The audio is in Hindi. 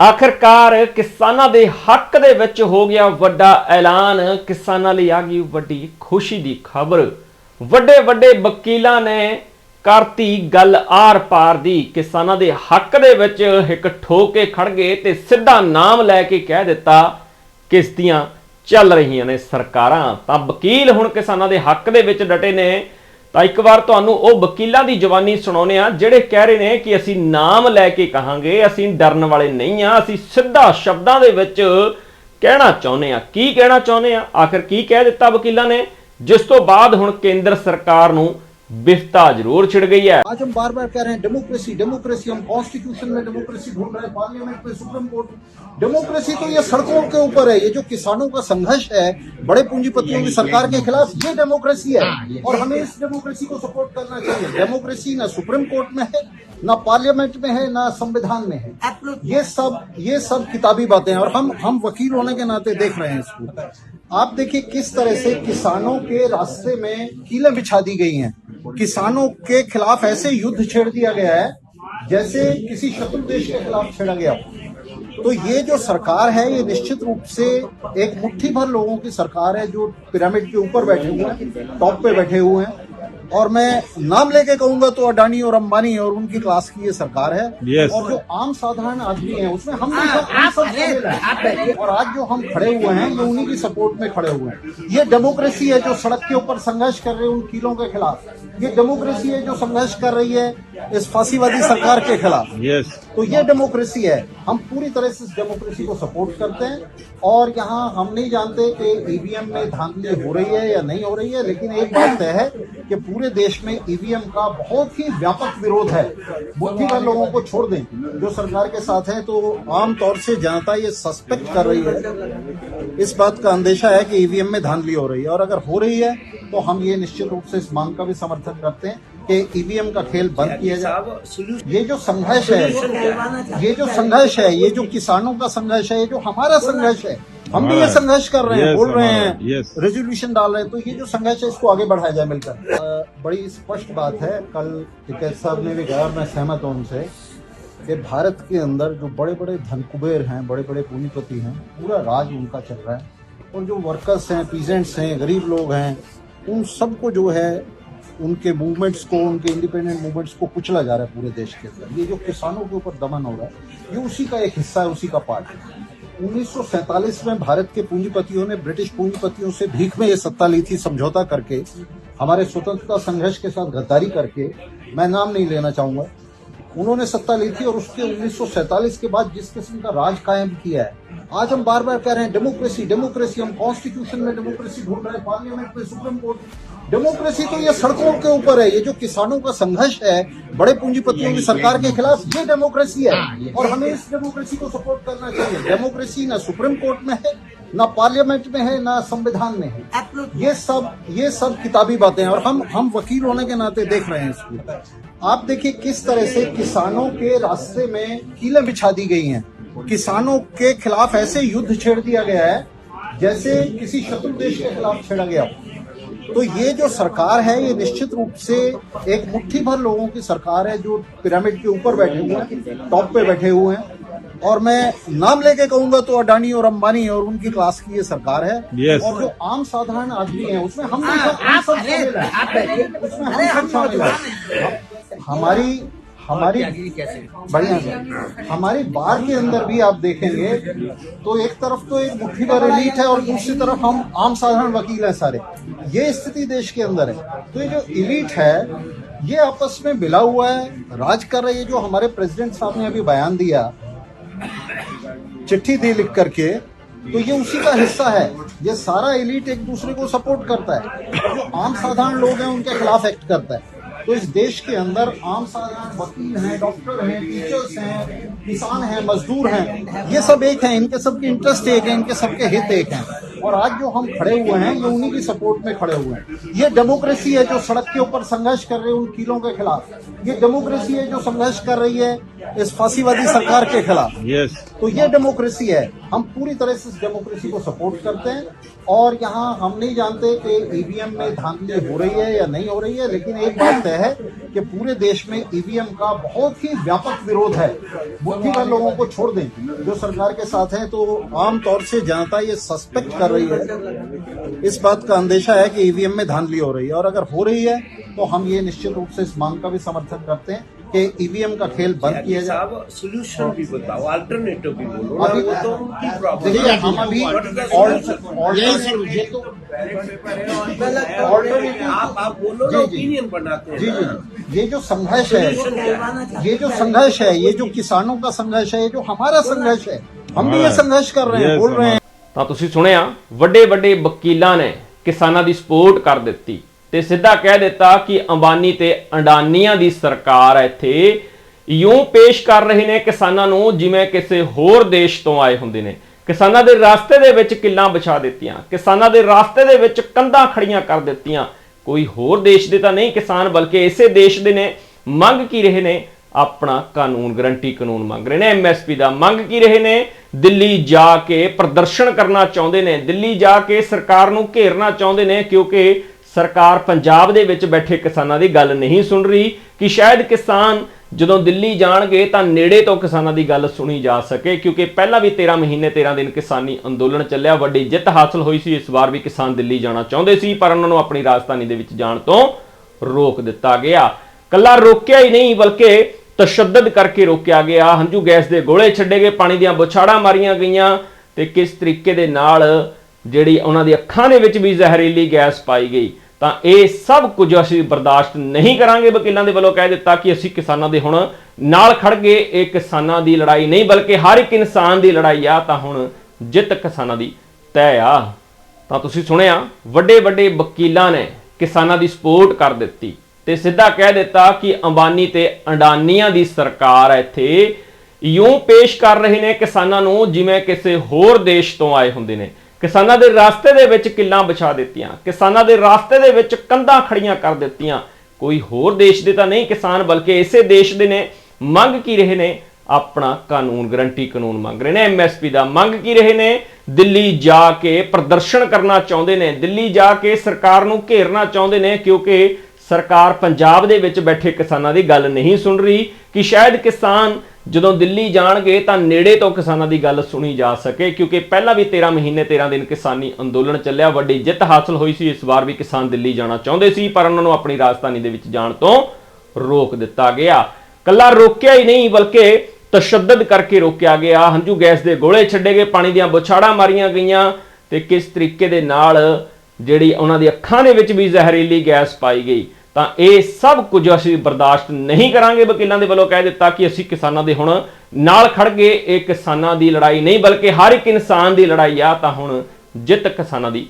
ਆਖਰਕਾਰ ਕਿਸਾਨਾਂ ਦੇ ਹੱਕ ਦੇ ਵਿੱਚ ਹੋ ਗਿਆ ਵੱਡਾ ਐਲਾਨ। ਕਿਸਾਨਾਂ ਲਈ ਆ ਗਈ ਵੱਡੀ ਖੁਸ਼ੀ ਦੀ ਖਬਰ। ਵੱਡੇ ਵੱਡੇ ਵਕੀਲਾਂ ਨੇ ਕਰਤੀ ਗੱਲ ਆਰ ਪਾਰ ਦੀ। ਕਿਸਾਨਾਂ ਦੇ ਹੱਕ ਦੇ ਵਿੱਚ ਇੱਕ ਠੋਕ ਕੇ ਖੜ ਗਏ ਤੇ ਸਿੱਧਾ ਨਾਮ ਲੈ ਕੇ ਕਹਿ ਦਿੱਤਾ, ਕਿਸ਼ਤੀਆਂ ਚੱਲ ਰਹੀਆਂ ਨੇ ਸਰਕਾਰਾਂ। ਤਾਂ ਵਕੀਲ ਹੁਣ ਕਿਸਾਨਾਂ ਦੇ ਹੱਕ ਦੇ ਵਿੱਚ ਡਟੇ ਨੇ। ਤਾਂ ਇੱਕ ਵਾਰ ਤੁਹਾਨੂੰ ਉਹ ਵਕੀਲਾਂ ਦੀ ਜਵਾਨੀ ਸੁਣਾਉਂਦੇ ਆ ਜਿਹੜੇ ਕਹਿ ਰਹੇ ਨੇ ਕਿ ਅਸੀਂ ਨਾਮ ਲੈ ਕੇ ਕਹਾਂਗੇ, ਅਸੀਂ ਡਰਨ ਵਾਲੇ ਨਹੀਂ ਆ ਅਸੀਂ ਸਿੱਧਾ ਸ਼ਬਦਾਂ ਦੇ ਵਿੱਚ ਕਹਿਣਾ ਚਾਹੁੰਦੇ ਆ ਕੀ ਕਹਿਣਾ ਚਾਹੁੰਦੇ ਆ ਆਖਰ ਕੀ ਕਹਿ ਦਿੱਤਾ ਵਕੀਲਾਂ ਨੇ? ਜਿਸ ਤੋਂ ਬਾਅਦ ਹੁਣ ਕੇਂਦਰ ਸਰਕਾਰ ਨੂੰ बिफ्ता ज़रूर छिड़ गई है। आज हम बार बार कह रहे हैं डेमोक्रेसी डेमोक्रेसी हम कॉन्स्टिट्यूशन में डेमोक्रेसी ढूंढ रहे हैं पार्लियामेंट में सुप्रीम कोर्ट डेमोक्रेसी तो ये सड़कों के ऊपर है ये जो किसानों का संघर्ष है बड़े पूंजीपतियों की सरकार के खिलाफ ये डेमोक्रेसी है। हाँ, और हमें इस डेमोक्रेसी को सपोर्ट करना चाहिए। डेमोक्रेसी ना सुप्रीम कोर्ट में है ना पार्लियामेंट में है ना संविधान में है। ये सब ये सब किताबी बातें हैं और हम हम वकील होने के नाते देख रहे हैं इसको। आप देखिए किस तरह से किसानों के रास्ते में कीलें बिछा दी गई हैं। किसानों के खिलाफ ऐसे युद्ध छेड़ दिया गया है जैसे किसी शत्रु देश के खिलाफ छेड़ा गया तो ये जो सरकार है ये निश्चित रूप से एक मुट्ठी भर लोगों की सरकार है जो पिरामिड के ऊपर बैठे हुए हैं टॉप पे बैठे हुए हैं। और मैं नाम लेके कहूँगा तो अडानी और अंबानी और उनकी क्लास की ये सरकार है। Yes. और जो आम साधारण आदमी है उसमें हम भी सब हम सब हैं। और आज जो हम खड़े हुए हैं ये उन्हीं की सपोर्ट में खड़े हुए हैं। ये डेमोक्रेसी है जो सड़क के ऊपर संघर्ष कर रहे हैं उन कीलों के खिलाफ। ये डेमोक्रेसी है जो संघर्ष कर रही है इस फांसीवादी सरकार के खिलाफ। यस तो ये डेमोक्रेसी है। हम पूरी तरह से इस डेमोक्रेसी को सपोर्ट करते हैं और यहाँ हम नहीं जानते कि ईवीएम में धांधली हो रही है या नहीं हो रही है, लेकिन एक बात तय है कि पूरे देश में ईवीएम का बहुत ही व्यापक विरोध है। भर लोगों को छोड़ दें, जो सरकार के साथ हैं तो आमतौर से जनता ये सस्पेक्ट कर रही है। इस बात का अंदेशा है कि ईवीएम में धांधली हो रही है और अगर हो रही है तो हम ये निश्चित रूप से इस मांग का भी समर्थन करते हैं। कि ईवीएम का खेल बंद किया जाए। ये जो संघर्ष है ये जो संघर्ष है ये जो किसानों का संघर्ष है ये जो हमारा संघर्ष है हम भी ये संघर्ष कर रहे हैं बोल रहे हैं। रेजोल्यूशन डाल रहे हैं तो ये जो संघर्ष है इसको आगे बढ़ाया जाए मिलकर। बड़ी स्पष्ट बात है कल टिकैत साहब ने भी कहा मैं सहमत हूँ उनसे कि भारत के अंदर जो बड़े बड़े धन कुबेर हैं बड़े बड़े पूंजीपति हैं पूरा राज उनका चल रहा है। और जो वर्कर्स हैं पीजेंट्स हैं गरीब लोग हैं उन सबको जो है उनके मूवमेंट्स को, उनके इंडिपेंडेंट मूवमेंट्स को कुचला जा रहा है पूरे देश के अंदर। ये जो किसानों के ऊपर दमन हो रहा है, ये उसी का एक हिस्सा है, उसी का पार्ट है। उन्नीस में भारत के पूंजीपतियों ने ब्रिटिश पूंजीपतियों से भीख में ये सत्ता ली थी, समझौता करके। हमारे स्वतंत्रता संघर्ष के साथ गद्दारी करके, मैं नाम नहीं लेना चाहूँगा उन्होंने सत्ता ली थी और उसके 1947 के बाद जिस किस्म का राज कायम किया है, आज हम बार बार कह रहे हैं, डेमोक्रेसी डेमोक्रेसी, हम कॉन्स्टिट्यूशन में डेमोक्रेसी ढूंढ रहे हैं, पार्लियामेंट में, सुप्रीम कोर्ट डेमोक्रेसी तो ये सड़कों के ऊपर है, ये जो किसानों का संघर्ष है, बड़े पूंजीपतियों की सरकार के खिलाफ ये डेमोक्रेसी है। और हमें इस डेमोक्रेसी को सपोर्ट करना चाहिए। डेमोक्रेसी ना सुप्रीम कोर्ट में है ना पार्लियामेंट में है ना संविधान में है। ये सब ये सब किताबी बातें हैं और हम हम वकील होने के नाते देख रहे हैं इसको। आप देखिए किस तरह से किसानों के रास्ते में कीलें बिछा दी गई हैं। किसानों के खिलाफ ऐसे युद्ध छेड़ दिया गया है जैसे किसी शत्रु देश के खिलाफ छेड़ा गया तो ये जो सरकार है ये निश्चित रूप से एक मुट्ठी भर लोगों की सरकार है जो पिरामिड के ऊपर बैठे हुए हैं टॉप पे बैठे हुए हैं। और मैं नाम लेके कहूँगा तो अडानी और अंबानी और उनकी क्लास की ये सरकार है। Yes. और जो आम साधारण आदमी है उसमें हम भी सब हम सब शामिल उसमें हम सब शामिल हमारी हमारी बढ़िया से हमारी बार के अंदर भी आप देखेंगे तो एक तरफ़ तो एक मुट्ठी भर एलीट है और दूसरी तरफ़ हम आम साधारण वकील हैं सारे। ये स्थिति देश के अंदर है। तो ये जो इलीट है ये आपस में मिला हुआ है। राज कर रही है जो हमारे प्रेसिडेंट साहब ने अभी बयान दिया चिट्ठी दी लिख करके तो ये उसी का हिस्सा है। ये सारा एलिट एक दूसरे को सपोर्ट करता है। जो आम साधारण लोग हैं, उनके खिलाफ एक्ट करता है। तो इस देश के अंदर आम साधारण वकील हैं डॉक्टर हैं टीचर्स हैं, किसान हैं, मजदूर हैं, ये सब एक हैं। इनके सबके इंटरेस्ट एक है, इनके सबके हित एक हैं। और आज जो हम खड़े हुए हैं, ये उन्हीं की सपोर्ट में खड़े हुए हैं। ये डेमोक्रेसी है जो सड़क के ऊपर संघर्ष कर रहे हैं उन कीलों के खिलाफ। ये डेमोक्रेसी है जो संघर्ष कर रही है इस फांसीवादी सरकार के खिलाफ। यस तो ये डेमोक्रेसी है। हम पूरी तरह से इस डेमोक्रेसी को सपोर्ट करते हैं और यहाँ हम नहीं जानते कि ईवीएम में धांधली हो रही है या नहीं हो रही है लेकिन एक बात तय है कि पूरे देश में ईवीएम का बहुत ही व्यापक विरोध है। बुद्धिमान लोगों को छोड़ दें। जो सरकार के साथ हैं तो आमतौर से जनता ये सस्पेक्ट कर रही है। इस बात का अंदेशा है कि ईवीएम में धांधली हो रही है। और अगर हो रही है तो हम ये निश्चित रूप से इस मांग का भी समर्थन करते हैं। कि ईवीएम का खेल बंद किया जाए साहब सोल्यूशन भी बताओ अल्टरनेटिव भी बोलो अभी वो तो उनकी प्रॉब्लम देखिए हम अभी ऑल्टरनेटिव ये तो ऑल्टरनेटिव आप आप बोलो जी, ना जी। ओपिनियन बनाते हैं जी ना। जी ये जो संघर्ष है ये जो संघर्ष है ये जो किसानों का संघर्ष है ये जो हमारा संघर्ष है हम भी ये संघर्ष कर रहे हैं Yes, बोल रहे हैं ਤਾਂ ਤੁਸੀਂ ਸੁਣਿਆ ਵੱਡੇ ਵੱਡੇ ਵਕੀਲਾਂ ਨੇ ਕਿਸਾਨਾਂ ਦੀ ਸਪੋਰਟ ਕਰ ਦਿੱਤੀ ਤੇ ਸਿੱਧਾ ਕਹਿ ਦਿੱਤਾ ਕਿ ਅੰਬਾਨੀ ਤੇ ਅੰਡਾਨੀਆਂ ਦੀ ਸਰਕਾਰ ਇੱਥੇ ਯੂੰ ਪੇਸ਼ ਕਰ ਰਹੇ ਨੇ ਕਿਸਾਨਾਂ ਨੂੰ, ਜਿਵੇਂ ਕਿਸੇ ਹੋਰ ਦੇਸ਼ ਤੋਂ ਆਏ ਹੁੰਦੇ ਨੇ। ਕਿਸਾਨਾਂ ਦੇ ਰਾਸਤੇ ਦੇ ਵਿੱਚ ਕਿੱਲਾਂ ਵਿਛਾ ਦਿੱਤੀਆਂ, ਕਿਸਾਨਾਂ ਦੇ ਰਾਸਤੇ ਦੇ ਵਿੱਚ ਕੰਧਾਂ ਖੜੀਆਂ ਕਰ ਦਿੱਤੀਆਂ। ਕੋਈ ਹੋਰ ਦੇਸ਼ ਦੇ ਤਾਂ ਨਹੀਂ ਕਿਸਾਨ, ਬਲਕਿ ਇਸੇ ਦੇਸ਼ ਦੇ ਨੇ। ਮੰਗ ਕੀ ਰਹੇ ਨੇ? ਆਪਣਾ ਕਾਨੂੰਨ, ਗਰੰਟੀ ਕਾਨੂੰਨ ਮੰਗ ਰਹੇ ਨੇ। ਐਮਐਸਪੀ ਦਾ ਮੰਗ ਕੀ ਰਹੇ ਨੇ? ਦਿੱਲੀ ਜਾ ਕੇ ਪ੍ਰਦਰਸ਼ਨ ਕਰਨਾ ਚਾਹੁੰਦੇ ਨੇ। ਦਿੱਲੀ ਜਾ ਕੇ ਸਰਕਾਰ ਨੂੰ ਘੇਰਨਾ ਚਾਹੁੰਦੇ ਨੇ, ਕਿਉਂਕਿ ਸਰਕਾਰ ਪੰਜਾਬ ਦੇ ਵਿੱਚ ਬੈਠੇ ਕਿਸਾਨਾਂ ਦੀ ਗੱਲ ਨਹੀਂ ਸੁਣ ਰਹੀ ਕਿ ਸ਼ਾਇਦ ਕਿਸਾਨ ਜਦੋਂ ਦਿੱਲੀ ਜਾਣਗੇ ਤਾਂ ਨੇੜੇ ਤੋਂ ਕਿਸਾਨਾਂ ਦੀ ਗੱਲ ਸੁਣੀ ਜਾ ਸਕੇ, ਕਿਉਂਕਿ ਪਹਿਲਾਂ ਵੀ 13 ਮਹੀਨੇ 13 ਦਿਨ ਕਿਸਾਨੀ ਅੰਦੋਲਨ ਚੱਲਿਆ। ਵੱਡੀ ਜਿੱਤ ਹਾਸਲ ਹੋਈ ਸੀ, ਇਸ ਵਾਰ ਵੀ ਕਿਸਾਨ ਦਿੱਲੀ ਜਾਣਾ ਚਾਹੁੰਦੇ ਸੀ, ਪਰ ਉਹਨਾਂ ਨੂੰ ਆਪਣੀ ਰਾਜਧਾਨੀ ਦੇ ਵਿੱਚ ਜਾਣ ਤੋਂ ਰੋਕ ਦਿੱਤਾ ਗਿਆ। ਕੱਲਾ ਰੋਕਿਆ ਹੀ ਨਹੀਂ, ਬਲਕਿ ਤਸ਼ੱਦਦ ਕਰਕੇ ਰੋਕਿਆ ਗਿਆ। ਹੰਝੂ ਗੈਸ ਦੇ ਗੋਲੇ ਛੱਡੇ ਗਏ, ਪਾਣੀ ਦੀਆਂ ਬੁਛਾੜਾਂ ਮਾਰੀਆਂ ਗਈਆਂ ਤੇ ਕਿਸ ਤਰੀਕੇ ਦੇ ਨਾਲ ਜਿਹੜੀ ਉਹਨਾਂ ਦੀ ਅੱਖਾਂ ਦੇ ਵਿੱਚ ਵੀ ਜ਼ਹਿਰੀਲੀ ਗੈਸ ਪਾਈ ਗਈ। ਤਾਂ ਇਹ ਸਭ ਕੁਝ ਅਸੀਂ ਬਰਦਾਸ਼ਤ ਨਹੀਂ ਕਰਾਂਗੇ ਵਕੀਲਾਂ ਦੇ ਵੱਲੋਂ ਕਹਿ ਦਿੱਤਾ ਕਿ ਅਸੀਂ ਕਿਸਾਨਾਂ ਦੇ ਹੁਣ ਨਾਲ ਖੜ ਗਏ ਇਹ ਕਿਸਾਨਾਂ ਦੀ ਲੜਾਈ ਨਹੀਂ, ਬਲਕਿ ਹਰ ਇੱਕ ਇਨਸਾਨ ਦੀ ਲੜਾਈ ਆ, ਤਾਂ ਹੁਣ ਜਿੱਤ ਕਿਸਾਨਾਂ ਦੀ ਤੈਅ ਆ। ਤਾਂ ਤੁਸੀਂ ਸੁਣਿਆ ਵੱਡੇ ਵੱਡੇ ਵਕੀਲਾਂ ਨੇ ਕਿਸਾਨਾਂ ਦੀ ਸਪੋਰਟ ਕਰ ਦਿੱਤੀ ਤੇ ਸਿੱਧਾ ਕਹਿ ਦਿੱਤਾ ਕਿ ਅੰਬਾਨੀ ਤੇ ਅੰਡਾਨੀਆਂ ਦੀ ਸਰਕਾਰ ਇੱਥੇ ਯੂੰ ਪੇਸ਼ ਕਰ ਰਹੇ ਨੇ ਕਿਸਾਨਾਂ ਨੂੰ, ਜਿਵੇਂ ਕਿਸੇ ਹੋਰ ਦੇਸ਼ ਤੋਂ ਆਏ ਹੁੰਦੇ ਨੇ। ਕਿਸਾਨਾਂ ਦੇ ਰਾਸਤੇ ਦੇ ਵਿੱਚ ਕਿੱਲਾਂ ਵਿਛਾ ਦਿੱਤੀਆਂ, ਕਿਸਾਨਾਂ ਦੇ ਰਾਸਤੇ ਦੇ ਵਿੱਚ ਕੰਧਾਂ ਖੜੀਆਂ ਕਰ ਦਿੱਤੀਆਂ। ਕੋਈ ਹੋਰ ਦੇਸ਼ ਦੇ ਤਾਂ ਨਹੀਂ ਕਿਸਾਨ, ਬਲਕਿ ਇਸੇ ਦੇਸ਼ ਦੇ ਨੇ। ਮੰਗ ਕੀ ਰਹੇ ਨੇ? ਆਪਣਾ ਕਾਨੂੰਨ, ਗਰੰਟੀ ਕਾਨੂੰਨ ਮੰਗ ਰਹੇ ਨੇ। ਐਮਐਸਪੀ ਦਾ ਮੰਗ ਕੀ ਰਹੇ ਨੇ? ਦਿੱਲੀ ਜਾ ਕੇ ਪ੍ਰਦਰਸ਼ਨ ਕਰਨਾ ਚਾਹੁੰਦੇ ਨੇ। ਦਿੱਲੀ ਜਾ ਕੇ ਸਰਕਾਰ ਨੂੰ ਘੇਰਨਾ ਚਾਹੁੰਦੇ ਨੇ, ਕਿਉਂਕਿ ਸਰਕਾਰ ਪੰਜਾਬ ਦੇ ਵਿੱਚ ਬੈਠੇ ਕਿਸਾਨਾਂ ਦੀ ਗੱਲ ਨਹੀਂ ਸੁਣ ਰਹੀ, ਕਿ ਸ਼ਾਇਦ ਕਿਸਾਨ ਜਦੋਂ ਦਿੱਲੀ ਜਾਣਗੇ ਤਾਂ ਨੇੜੇ ਤੋਂ ਕਿਸਾਨਾਂ ਦੀ ਗੱਲ ਸੁਣੀ ਜਾ ਸਕੇ, ਕਿਉਂਕਿ ਪਹਿਲਾਂ ਵੀ 13 ਮਹੀਨੇ 13 ਦਿਨ ਕਿਸਾਨੀ ਅੰਦੋਲਨ ਚੱਲਿਆ। ਵੱਡੀ ਜਿੱਤ ਹਾਸਲ ਹੋਈ ਸੀ, ਇਸ ਵਾਰ ਵੀ ਕਿਸਾਨ ਦਿੱਲੀ ਜਾਣਾ ਚਾਹੁੰਦੇ ਸੀ, ਪਰ ਉਹਨਾਂ ਨੂੰ ਆਪਣੀ ਰਾਜਧਾਨੀ ਦੇ ਵਿੱਚ ਜਾਣ ਤੋਂ ਰੋਕ ਦਿੱਤਾ ਗਿਆ। ਕੱਲਾ ਰੋਕਿਆ ਹੀ ਨਹੀਂ, ਬਲਕਿ ਤਸ਼ੱਦਦ ਕਰਕੇ ਰੋਕਿਆ ਗਿਆ। ਹੰਝੂ ਗੈਸ ਦੇ ਗੋਲੇ ਛੱਡੇ ਗਏ, ਪਾਣੀ ਦੀਆਂ ਬੁਛਾੜਾਂ ਮਾਰੀਆਂ ਗਈਆਂ, ਤੇ ਕਿਸ ਤਰੀਕੇ ਦੇ ਨਾਲ ਜਿਹੜੀ ਉਹਨਾਂ ਦੀ ਅੱਖਾਂ ਦੇ ਵਿੱਚ ਵੀ ਜ਼ਹਿਰੀਲੀ ਗੈਸ ਪਾਈ ਗਈ। ਤਾਂ ਇਹ ਸਭ ਕੁਝ ਅਸੀਂ ਬਰਦਾਸ਼ਤ ਨਹੀਂ ਕਰਾਂਗੇ। ਵਕੀਲਾਂ ਦੇ ਵੱਲੋਂ ਕਹਿ ਦਿੱਤਾ ਕਿ ਅਸੀਂ ਕਿਸਾਨਾਂ ਦੇ ਹੁਣ ਨਾਲ ਖੜ ਗਏ। ਇਹ ਕਿਸਾਨਾਂ ਦੀ ਲੜਾਈ ਨਹੀਂ, ਬਲਕਿ ਹਰ ਇੱਕ ਇਨਸਾਨ ਦੀ ਲੜਾਈ ਆ, ਤਾਂ ਹੁਣ ਜਿੱਤ ਕਿਸਾਨਾਂ ਦੀ